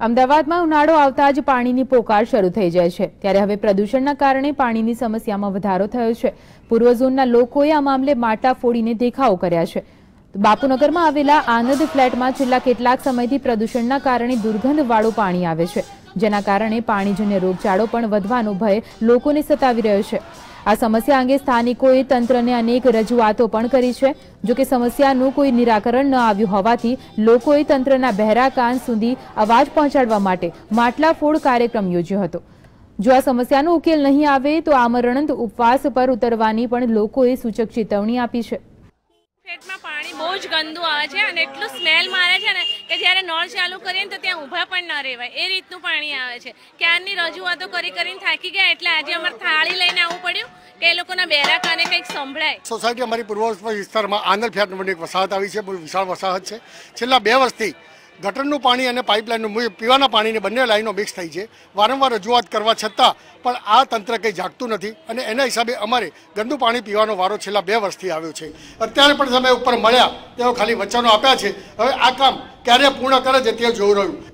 અમદાવાદમાં ઉનાળો આવતા જ પાણીની પોકાર શરૂ થઈ જાય છે. ત્યારે હવે પ્રદૂષણના કારણે પાણીની સમસ્યામાં વધારો થયો છે. પૂર્વ ઝોનના લોકોએ આ મામલે માટા ફોડીને દેખાવો કર્યા છે. બાપુનગરમાં આવેલા આનંદ ફ્લેટમાં છેલ્લા કેટલાક સમયથી પ્રદૂષણના કારણે દુર્ગંધવાળું પાણી આવે છે, જેના કારણે પાણીજન્ય રોગચાળો પણ વધવાનો ભય લોકોને સતાવી રહ્યો છે. આ સમસ્યા અંગે સ્થાનિકોએ તંત્રને અનેક રજૂઆતો પણ કરી છે. જોકે સમસ્યાનું કોઈ નિરાકરણ ન આવ્યું હોવાથી લોકોએ તંત્રના બહેરા કાન સુધી અવાજ પહોંચાડવા માટે માટલા ફોડ કાર્યક્રમ યોજ્યો હતો. જો આ સમસ્યાનો ઉકેલ નહીં આવે તો આમરણંત ઉપવાસ પર ઉતરવાની પણ લોકોએ સૂચક ચેતવણી આપી છે. ફ્લેટમાં પાણી બહુ જ ગંદુ આવે છે અને એટલું સ્મેલ મારે છે ને કે જ્યારે નળ ચાલુ કરીએ ને તો ત્યાં ઊભા પણ ન રહેવાય. એ રીતનું પાણી આવે છે. ક્યારની રજૂઆતો કરી કરીને થાકી ગયા એટલે આજે અમારે થાળી લઈને આવવું પડ્યું કે એ લોકોના બેરા કાને કંઈક સંભળાય. સોસાયટી અમારી પૂર્વ વિસ્તારમાં આનંદ ફ્લેટ નંબરની એક વસાહત આવી છે. બહુ વિશાળ વસાહત છે. છેલ્લા બે વર્ષથી ગટરનું પાણી અને પાઇપલાઇનનું પીવાના પાણીની બંને લાઈનો મિક્સ થઈ છે. વારંવાર રજૂઆત કરવા છતાં પણ આ તંત્ર કંઈ જાગતું નથી અને એના હિસાબે અમારે ગંદુ પાણી પીવાનો વારો છેલ્લા બે વર્ષથી આવ્યો છે. અત્યારે પણ તમે ઉપર મળ્યા, તેઓ ખાલી વચનો આપ્યા છે. હવે આ કામ ક્યારે પૂર્ણ કરે છે તે જોઈ રહ્યું.